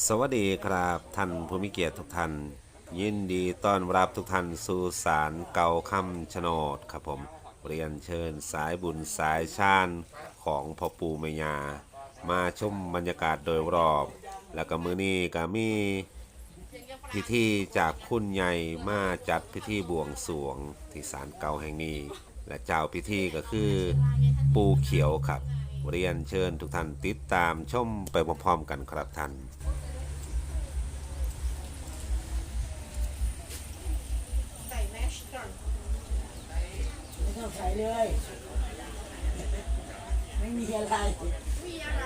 สวัสดีครับท่านผู้มีเกียรติทุกท่าน ยินดีต้อนรับทุกท่านสู่ศาลเก่าคำชะโนดครับผมเรียนเชิญสายบุญสายชาญของพ่อปู่แมยา มาชมบรรยากาศโดยรอบ และวก็มือนี้ก็มีพิธีจากคุณใหญ่มาจัดพิธีบวงสวงที่ศาลเก่าแห่งนี้ และเจ้าพิธีก็คือปูเขียวครับ เรียนเชิญทุกท่านติดตามชมไปพร้อมๆกันครับท่าน ใส่เลย ไม่มีอะไร มีอะไร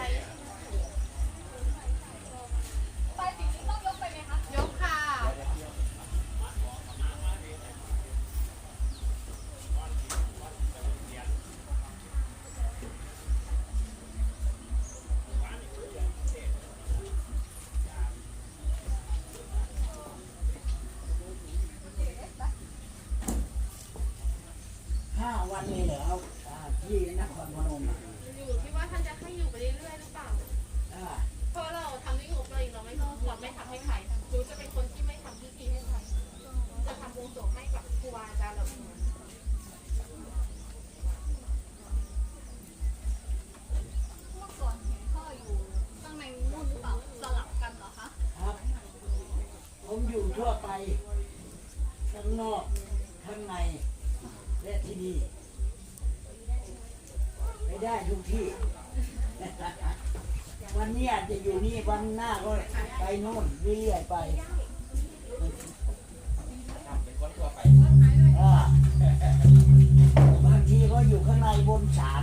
ก็ไปโน่นเรื่อยไปบางทีก็อยู่ข้างในบนฉาน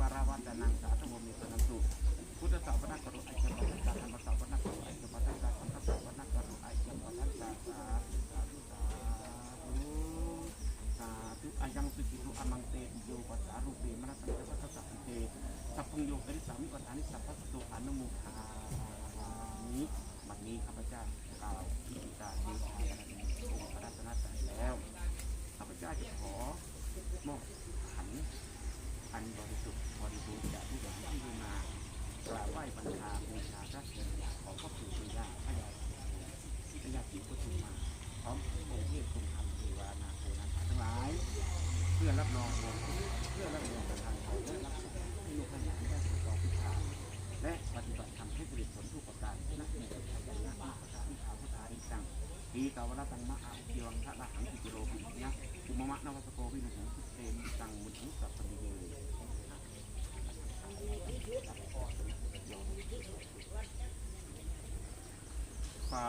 วารวัตนังสาธุโมมิสนันตุพุทธศาสนากรุ เพื่อรับรองวงเพื่อรับรองประธานเขาและรับส่งให้ลูกให้หลานได้ถูกต้องพิธาและปฏิบัติธรรมให้ผลิตผลทุกประการนักเมตตายันนะพระธาอิทาพุทธาอิสังปีตาวรตังมะอาอุเกีวังทะละหังกิโลปิยะอุมมะนวัสโกวินุหังสุเตมิตังมุนหังสัพพมิเย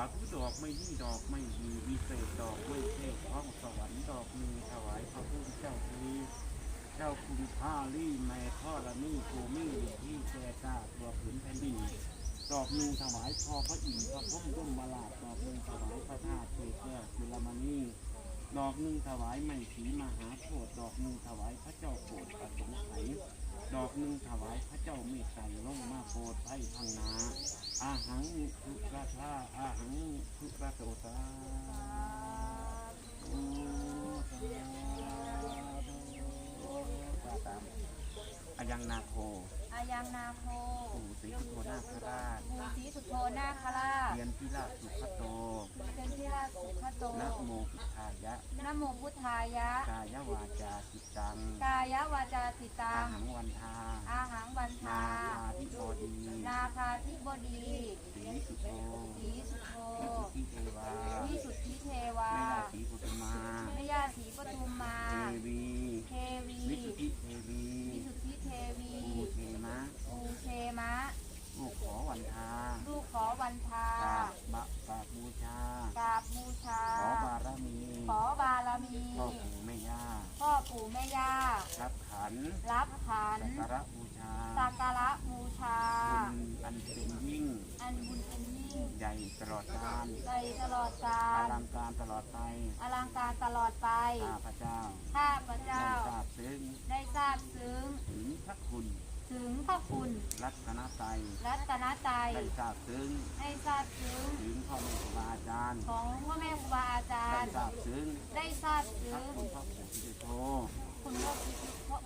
าผู้ดอกไม่ยี่ดอกไม่มีวิเศษดอกไม่เทศท้องสวรรค์ดอกมีถวายพระพุทธเจ้าทีเจ้าคุณพ่าลี่แม่ท่อละนี่ภูมิ่งที่แก่กล้าตัวผืนแผ่นดินดอกหนึ่งถวายพอพระอินทร์พระพุทธร่มมาลาดดอกหนึ่งถวายพระธาตุเทแก้วจุลมณีดอกหนึ่งถวายไม่สีมหาโพธิ์ดอกหนึ่งถวายพระเจ้าโปรดประสงค์ไข ดอกหนึ่งถวายพระเจ้าเมตไตรลงมาโปรดไพ่พังนา อาหังทุกราชาอาหังทุกราชโอสาธุสาธุตามอายังนาโคอายังนาโคปู่ศรีสุโธนาคราชภูสีสุโธนาคราชเรียนพิราชสุขโตเป็นที่ราชสุขโตนะโมพุทธายะ นะโมพุทธายะ กายวาจาจิตตังกายวาจาสิตัอางหังวันทาอาหังบันนาทา คาธิโบดีนาคาธิบดีศรีสุโธสีสุโธวิสุทธิเทวาวิสุทธิเทวาไม่ได้ศรีปุตมาแม่ย่าศรีปทุมมา เทวีเทวีวิสุทธิเทวีวิสุทธิเทวีภูเทมะภูเชมะ ลูกขอวันทาลูกขอวันทาก ราบบะกราบบูชาก ราบบูชา ขอบารมี ขอบารมี พ่อปู่แม่ย่า พ่อ ปู่แม่ย่า รับขันรับขันสักการะบูชาสักการะบูชาคุณอันเป็นยิ่ง อันบุญเป็นยิ่งใหญ่ตลอดกาลใจตลอดกาอลลังการตลอดไปอลังการตลอดไปข้าพเจ้าข้าพระได้เจ้าทราบซึ้งได้ทราบซึ้งถึงพระคุณ ถึงพระคุณรัตนใจยรัตนใจยได้ทราบซึ้งได้ทราบซึ้งถึงพ่อแม่ครูบาอาจารย์ ของพ่อแม่ครูบาอาจาได้รย์ ทราบซึ้งได้ทราบพซึ้ระงคุณพ่อปู่ที่โทคุณพ่อพ่อ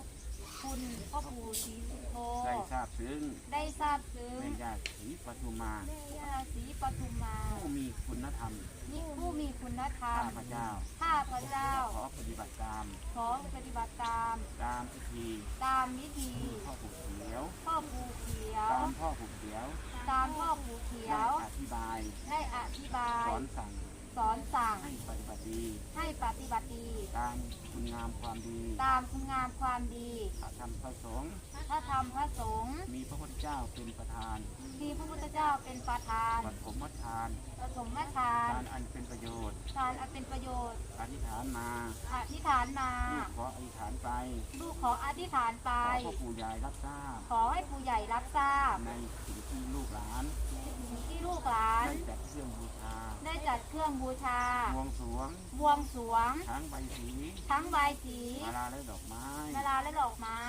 คุณพ่อปู่ศรีสุโธได้ทราบซึ้งได้ทราบซึ้งแม่ย่าศรีปทุมาแม่ย่าศรีปทุมมาผู้มีคุณธรรมนี่ผู้มีคุณธรรข้ามพเจ้าข้าพระเจ้าขอปฏิบัติตาม ขอปฏิบัติตามตามพิธีตามวิธีพ่อปู่เขียวพ่อปู่เขียว ตามพ่อปู่เขียวตามพ่อปู่เขียได้วอธิบาย ได้อธิบาสยอนสั่ง สอนสั่งให้ปฏิบัติดีให้ปฏิบัติดี ตามคุณงามความดี ตามคุณงามความดีพระธรรมพระสงฆ์ถ้าทำพระสงฆ์มีพระพุทธเจ้าเป็นประธานมีพระพุทธเจ้าเป็นประธานปฐมทานปฐมทานทานอันเป็นประโยชน์ทานอันเป็นประโยชน์อธิษฐานมาอธิษฐานมาลูกขออธิษฐานไปลูกขออธิษฐานไปขอพ่อปู่ยายรับทราบขอให้ผู้ใหญ่รับทราบในสิ่งที่ลูกหลานสิ่งที่ลู กหลาน ได้จัดเครื่องบูชาได้จัดเครื่องบูชา บวงสรวงบวงสรวง ทั้งใบสีทั้งใบายสีมาลาและดอกไม้ นาราและดอกไม้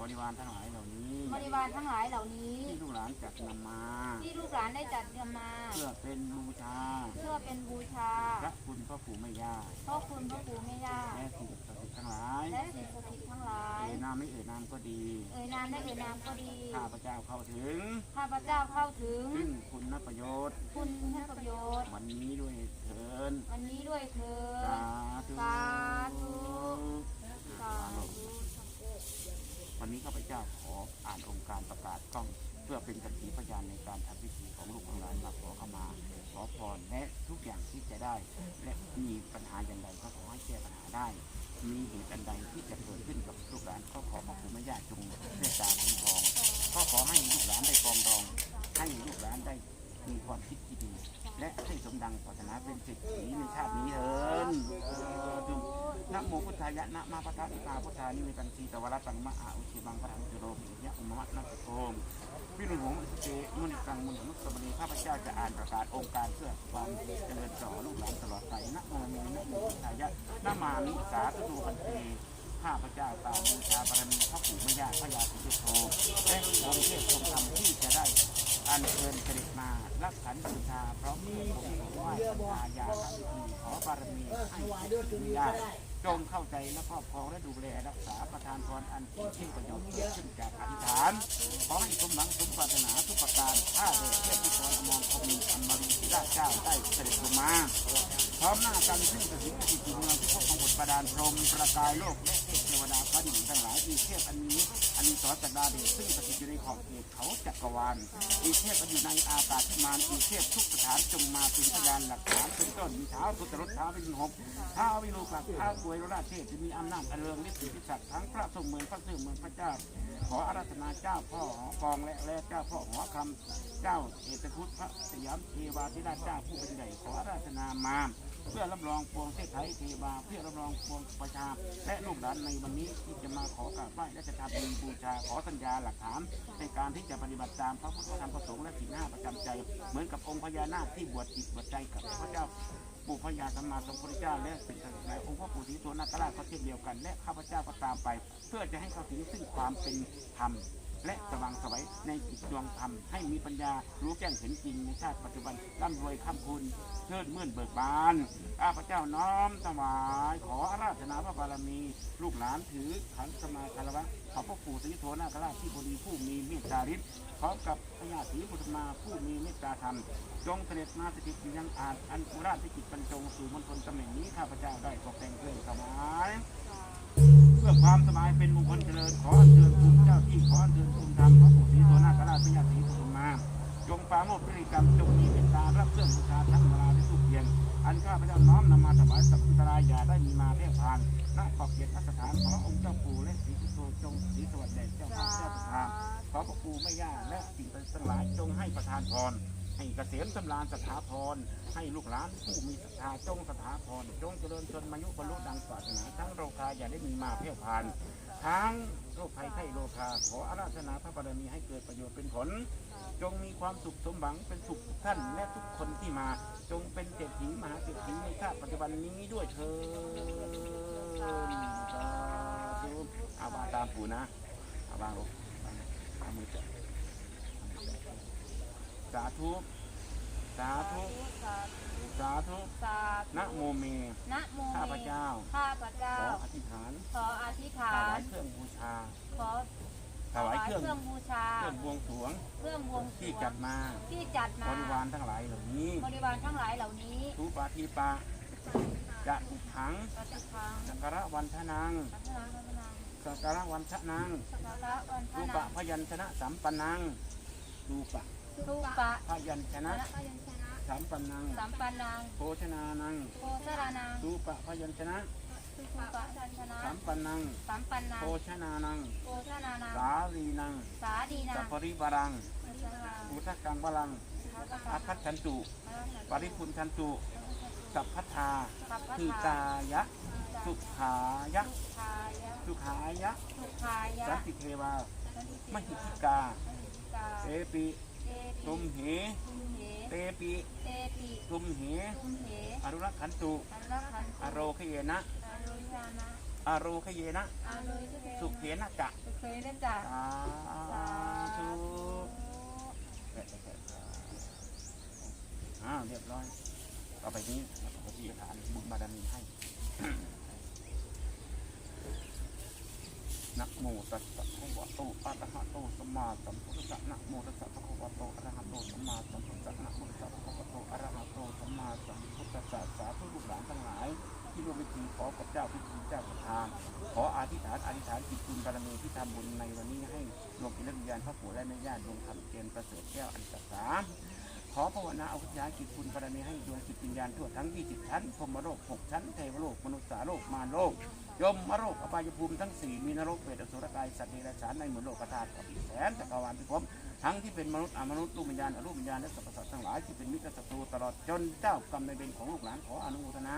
บริวารทั้งหลายเหล่านี้บริวารทั้งหลายเหล่านี้ ที่ลูกหลานจัดนำมา ที่ลูกหลานได้จัดเตรียมมา เพื่อเป็นบูชาเพื่อเป็นบูชาพระคุณพ่อปู่แม่ย่าพ่อคุณพระปู่แม่ย่าและสิ่งศักดิ์สิทธิ์ทั้งหลาย และสิ่งศักดิ์สิทธิ์ ทั้งหลาย เอ่ยนามไม่เอ่ยนามก็ดี เอ่ยนามได้เอ่ยนามก็ดี ข้าพเจ้าเข้าถึง ข้าพเจ้าเข้าถึง ซึ่งคุณประโยชน์ คุณให้ประโยชน์ วันนี้ด้วยเถินวันนี้ด้วยเธอสาธุสาธุ สาธุวันนี้ข้าพเจ้าขออ่านองค์การประกาศกล้อง เพื่อเป็นสักขีพยานในการทำพิธีของลูกของหลานมาขอเข้ามา ขอพรและทุกอย่างที่จะได้ และมีปัญหาอย่างไรก็ขอให้แก้ปัญหาได้ มีเหตุอันใดที่จะเกิดขึ้นกับลูกหลานก็ขอพระคุณแม่ย่าจงเมตตาคุ้มครองก็ขอให้ลูกหลานได้ปรองดองให้ลูกหลานได้มีความคิดที่ดี และให้สมดังปรารถนาเป็นเศรษฐีในชาตินี้เถิดจุ นะโมพุทธายะนะมาปะทะอิตาพุทธานิเวตังสีตวรตังมะอาอุชิบังพระธังจุโรมิยะอุมมะนัสโกมพิรุณหงสุเตมุนิกังมุนิมุสมณีข้าพเจ้าจะอ่านประกาศองค์การเพื่อความเจริญต่อลูกหลานตลอดไปนะโมเมนะโมพุทธายะนะมามิสาธุปันเตข้าพเจ้าตามบูชาบารมีพระปู่แม่ย่าพระยาสุโธและองค์เทพทรงธรรมที่จะได้อันเชิญเสด็จมารับขันบูชาพร้อมมีผมขอไหว้สัทธายาทำพิธีขอบารมีให้พระปู่แม่ย่า จงเข้าใจและครอบครองและดูแลรักษาประทานพรอันที่ยิ่งประโยชน์เกิดขึ้นจากอธิษฐานขอให้สมหวังสมปรารถนาทุกประการข้าแต่เทพผู้รงอมรคมอันมารีที่ราชเจ้าได้เสด็จลงมา พร้อมหน้ากันซึ่งสถิตจิตเมืองที่พวกของบทประดานพรมประกายโลกและเทพเทวดาพระดิ่งทั้งหลายอีเทพอันนี้อันนี้สอนจักรดาเดชซึ่งสถิตอยู่ในขอบเขตเขาจักรวาลอีเทพอันอยู่ในอากาศที่มานอีเทพทุกสถานจงมาเป็นพยานหลักฐานเป็นต้นมีเท้าทุตรถเท้าเป็นหกเท้าวิโรกักเท้ากวยราชเทพจะมีอำนาจอันเริงฤทธิ์สิทธิศักดิ์ทั้งพระทรงเมืองพระซื่อเมืองพระเจ้า ขออาราธนาเจ้าพ่อหอกองและและเจ้าพ่อหอคำเจ้าเอกพุทธพระสยามเทวาธิราชเจ้าผู้เป็นใหญ่ขออาราธนามา เพื่อรับรองปวงเทศไทยเทวาเพื่อรับรองปวงประชา และลูกหลานในวันนี้ที่จะมาขอกราบไหว้และจะทำบุญบูชาขอสัญญาหลักฐาน ในการที่จะปฏิบัติตามพระพุทธธรรมประสงค์และศีลห้าประจำใจ เหมือนกับองค์พญานาคที่บวชจิตบวชใจกับพระเจ้าปู่พญาสัมมาสัมพุทธเจ้าและสิ่งศักดิ์สิทธิ์องค์พระปู่ศรีสุวรรณนาคราชก็เช่นเดียวกันและข้าพเจ้าก็ตามไป เพื่อจะให้เข้าถึงซึ่งความเป็นธรรม และสว่างสวัยในจิตดวงธรรมให้มีปัญญารู้แจ้งเห็นจริงในชาติปัจจุบันร่ำรวยข้ามคุณเชิดมื่นเบิกบานข้าพเจ้าน้อมถวายขออาราธนาพระบารมี ลูกหลานถือขันสมาคารวะขอพระปู่ศรีโทนาคราชที่บดีผู้มีเมตตาฤทธิ์พร้อมกับพญาศรีพุทธมาผู้มีเมตตาธรรม จงเสด็จมาสถิตอยู่ยังอาจอันกุราชที่จิตบรรจงสู่มณฑลตำแหน่งนี้ข้าพเจ้าได้ตกแต่งเครื่องถวายเพื่อความสบายเป็นมงคลเจริญขออัญเชิญภูมิเจ้าที่ขออัญเชิญ เครื่องบูชาทั้งเวลาที่ทุกเพียงอันข้าพเจ้าน้อมนำมาถวายสัพพุทธรายอย่าได้มีมาแพร่ผ่านณขอบเขตนสถานขอองค์เจ้าปู่และศรีสุโธจงศรีสวัสดิ์แด่เจ้าภาพเจ้าประธานขอพระปู่แม่ย่าและสิ่งทั้งหลายจงให้ประทานพรให้เกษมสำราญสถาพร ให้ลูกหลานผู้มีศรัทธาจงสถาพร จงเจริญจนมายุบรรลุดังปรารถนาทั้งโรคาอย่าได้มีมาเพี้ยผ่าน ทั้งโรคภัยไข้โรคาขออาราธนาพระบารมีให้เกิดประโยชน์เป็นผล จงมีความสุขสมหวังเป็นสุขทุกท่านและทุกคนที่มา จงเป็นเศรษฐีมหาเศรษฐีในชาติปัจจุบันนี้ด้วยเถิดสาธุเอาวางตามปู่นะเอาวางลงวางเอามือจับสาธุสาธุ สาธุ สานะโมเมนะโมข้าพเจ้า ข้าพเจ้า ขออธิษฐาน ขออธิษถฐาวานยเครื่องบูชา ขอ ถวายเครื่องเครื่องบูชา เครื่องบวงสรวงเครื่องบวงสรวงที่จัดมาที่จัดบมาริวารทั้งหลายเหล่านี้บริวารทั้งหลายเหล่านี้ทูปาทีปาจะทุกขังปฏิคังสักการะวันทนังพัฒนาพัฒนาสักการะวันทนังสักการะวันพรูระปะนามพยัญชนะสัมปันนังรูปะรูปะพยัญชนะพยัญชนะสัมปันนังสัมปันนังโภชนานังโพสรานังรูปะพยัญชนะ รูปะชัญชนะ สัมปันนังสัมปันนังโภชนานังโพชนานังสาลีนังสาดีนัสังพพริวรังพัฒนาอุทกังวลังอาคัตฉันตุปริพุนชันตุสัพพทาสัพพทีทาตายะ สุขายะทายะสุขายะ สุขายะสันติเทวา มหิทิกาเตปิเตตุมเห ตุมเหเตปิเตปิตุมเห ตุมเหอรุรักขันตุ อันละขันอโรคเยนะ อ รุชานะอโรคเยนะอรุชเสุขเขนะจะสุเคยนะจ๊ะสาธุอ้าวเรียบร้อยต่อไปนี้เราขอที่ฐานบุญบารมีให้ นะโมตัสสะภะคะวะโตอะระหะโตสัมมาสัมพุทธัสสะนะโมตัสสะภะคะวะโตอะระหะโตสัมมาสัมพุทธัสสะนะโมตัสสะภะคะวะโตอะระหะโตสัมมาสัมพุทธัสสะสาธุลูกหลานทั้งหลาย ที่ร่วมพิธีขอกับเจ้าพิธีเจ้าประธาน ขออาธิษฐานอธิษฐานจิตบุญบารมีที่ทำบุญในวันนี้ให้รวมเป็นวิญญาณพระปู่และแม่ย่าดวงธรรมเกณฑ์ประเสริฐแก้วอันศักดิ์สาขอภาวนาเอาวิญญาณจิตบุญบารมีให้ดวงจิตวิญญาณทั่วทั้ง20ชั้นพรมโลก6ชั้นเทวโลกมนุษย์สาโลกมารโลกยมมโลกอบายภูมิทั้ง4มีนรกเปรตอสุรกายสัตว์เดรัจฉานในหมือนโลกธาตุกับอีกแสนจักรวาลพิภพทั้งที่เป็นมนุษย์อมนุษย์รูปวิญญาณอรูปวิญญาณและสรรพสัตว์ทั้งหลายที่เป็นมิตรศัตรูตลอดจนเจ้ากรรมในเวรของลูกหลานขออนุโมทนา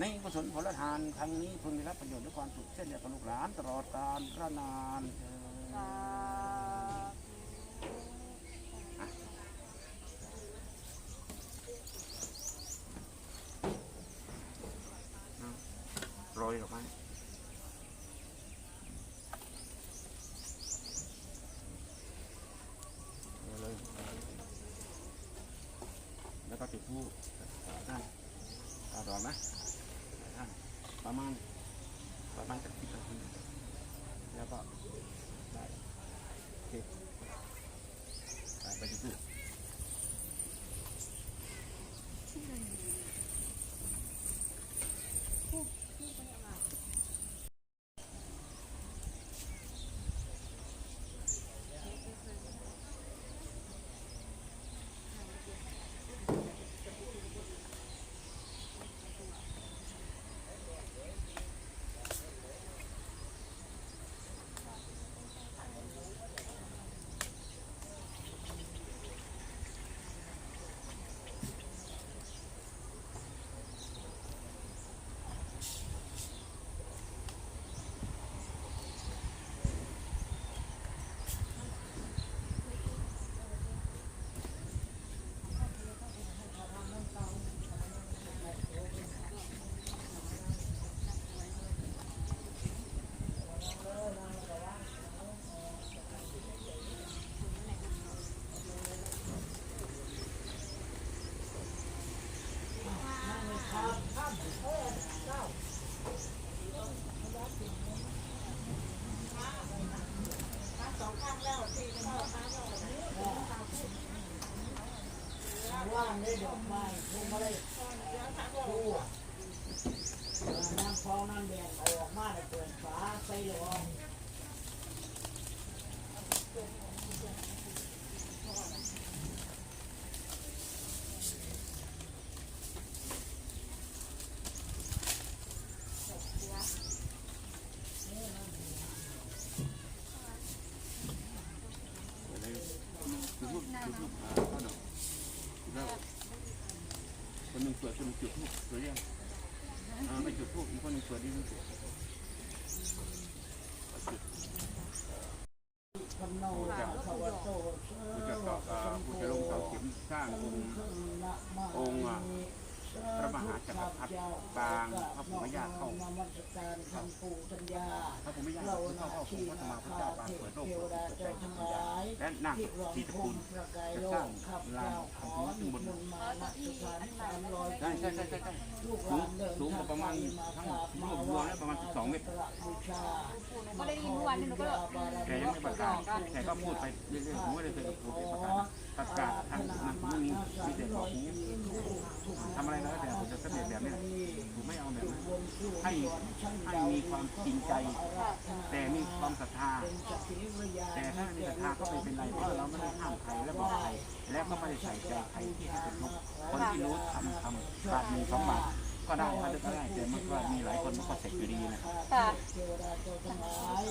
ในกุศลผลทานครั้งนี้พึงได้รับประโยชน์และความสุขเช่นเดียวกับลูกหลานตลอดกาลระนานเธอ ปิดคนหนึ่งจุดทูบเปิดอ่าไม่จุดทูบอีกคนหนึ่งเปิดดีมั้ยคำโนภาวะโตผู้จะเกาะอ่าผู้จะลงเสาเข็มสร้างองค์องค์พระมหาจักรพรรดิปางพระภูมิญาณเข้านมัสการคำปู่สัญาถ้าผมไม่ยากเราผมหเข้าเข้าผมที่ก็จะนามาพระคาเจ้า เทเปิดโลเทกวดาเจ้าทั้งหลายและนาคที่รองสีตระภูกูลมิประกายจะโลสร้างกขับลานเจ้าขขอองขึ้นบนบุญมาณสถานสามร้อยใช่ใช่ใช่ใช่ใช่ลูกหสูลางนเดินสูงทางประมาณมาทั้งกราบรมาวมรวมแล้วประมาณ 12 เมตรบูชาก็ได้ยินเมื่อวานนี้หนูก็แบบแกยังไม่ประกาศแกก็พูดไปเรื่อยๆผมไม่ได้เคยพูดประกาศ ประกาศทางนั้นไม่มีมีแต่บอกผมทำอะไรแล้วแต่ผมจะสำเร็จแบบนี้ผมไม่เอาแบบนั้นให้ให้มีความจริงใจ แต่มีความศรัทธา แต่ถ้ามีศรัทธาก็ไม่เป็นไรเพราะเราไม่ได้ห้ามใครและบอกใครและก็ไม่ได้ใส่ใจใครที่จะเป็นคนที่รู้ทำทำบาทมีสองบาท ก็ได้ก็ได้แต่มันก็มีหลายคนมันก็เสร็จอยู่ดีนะครับค่ะ เทวดาเจ้าทั้งหลาย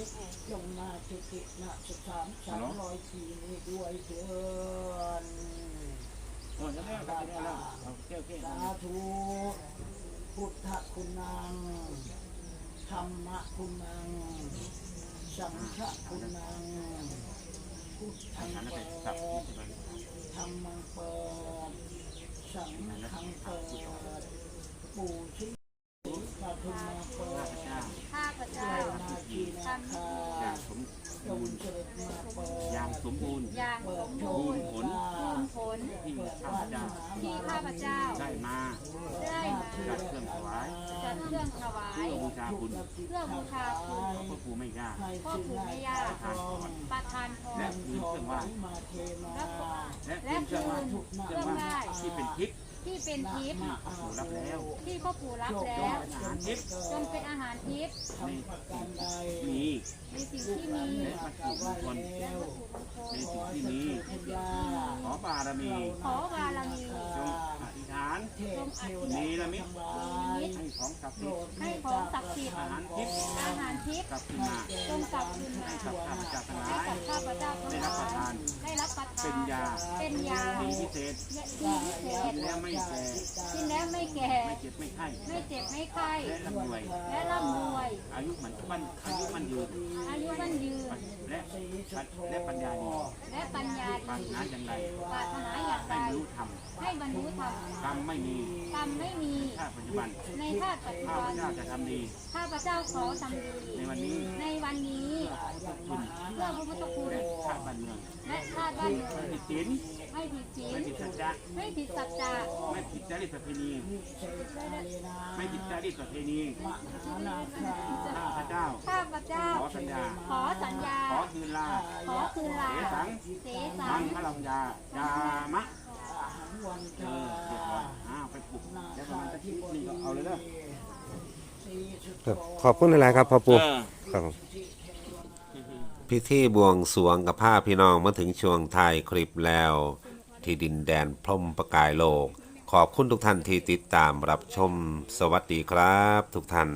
จงมาจุติณสถานสามร้อยปีนี้ด้วยเถิดโอ้ยแล้วก็ได้แล้วเอาเที่ยวเที่ยวสาธุ พุทธคุณนัง ธรรมคุณนัง สังฆคุณนัง พุทธังอันเปิดธรรมังเปิดสังฆังเปิด ปู่ชีปฐุมาเปิดข้าพเจ้าเจ้านาคีนาคาอย่างสมจบูรณ์เสด็จมาเปิดอย่างสมบูรณ์อย่างสมบูบูรณ์ผลบุญผลที่ข้าพเจ้าที่ข้าพเจ้าได้มาได้มาจัดเครื่องถวายจัดเครื่องถวายเพื่อบูชาคุณเพื่อบูชาคุณพระภูมิไม่ยากพ่อปู่แม่ย่าประทานพรและมีเครื่องไหว้มาเทมาและและเป็นเครื่องว้ทุกเครื่องไหว้ที่เป็นทิพย์ ที่เป็นทิพย์พระปู่รับแล้วที่พ่อปู่รับแล้แล้ววอาหารทิพย์จงเป็นอาหารทิพย์ทำประการใดมีในสิ่งที่มีและวัตถุมงคลแล้วในสิ่งที่มีพยาขอบารมีขอบารมีจงอธิษ ฐานเทพเทวดามีละมิตทั้งหลายให้ของศักดิ์โปรสิทธิ์ดให้ของศักดิ์สิทธิ์อาหารทิพย์อาหารทิพย์กลับขึ้นมาจงกลับคืนมาให้กับข้าพเจ้าทั้งหให้ลายกับข้าพเจ้าทั้งได้หรับประลาทายนได้รับประทานเป็นยาเป็นยาดีพิเศษดีพิเศษกินแล้วไม่แก่กินแล้วไม่แก่ไม่เจ็บไม่ไข้ไม่เจ็บไม่ไข้และร่ำรวยและร่ำรวยอายุมันมันอายุมันยืนอายุมั่นยืนและและปัญญาดีและปัญญาปรารถดีนาอย่างไรปรารถนาอย่างใดให้บรรลุธรรมให้บรรลุธรรมกรรมไม่มีกรรมไม่มีชาติปัจจุบันในชาติปัจจุข้าบัพนเจ้าจะทำดี ข้าพเจ้าขอทำดีในวันนี้ในวันนี้คุณเพื่อพระพุทธคุณและชาติบ้านเมืองและชาติบ้านเมืองไม่ผิดศีลไม่ผิดศีไม่ลผิดสัจจะไม่ผิดสัจจะไม่ผิดจารีตประเพณีเศษอาเลนาไม่ผิดจารีตประเพณีมหานาคาข้าพเจ้าข้าพเจ้าขอสัญญาขอสัญญาขอคืนลาขอคืนลาเสสังเสสัมังงคลังยายามะอาหารวันเอทาอเรียบร้อยอ้าวไปปลุกแล้วประมาณสักทีนึงก็เอาเลยเด้อสีสุด ครับขอบคุณหลายๆครับพ่อปู่เออครับผมพิธีบวงสรวงกับผ้าพี่น้องมาถึงช่วงท้ายคลิปแล้ว ที่ดินแดนพรหมประกายโลก ขอบคุณทุกท่านที่ติดตามรับชมสวัสดีครับ ทุกท่าน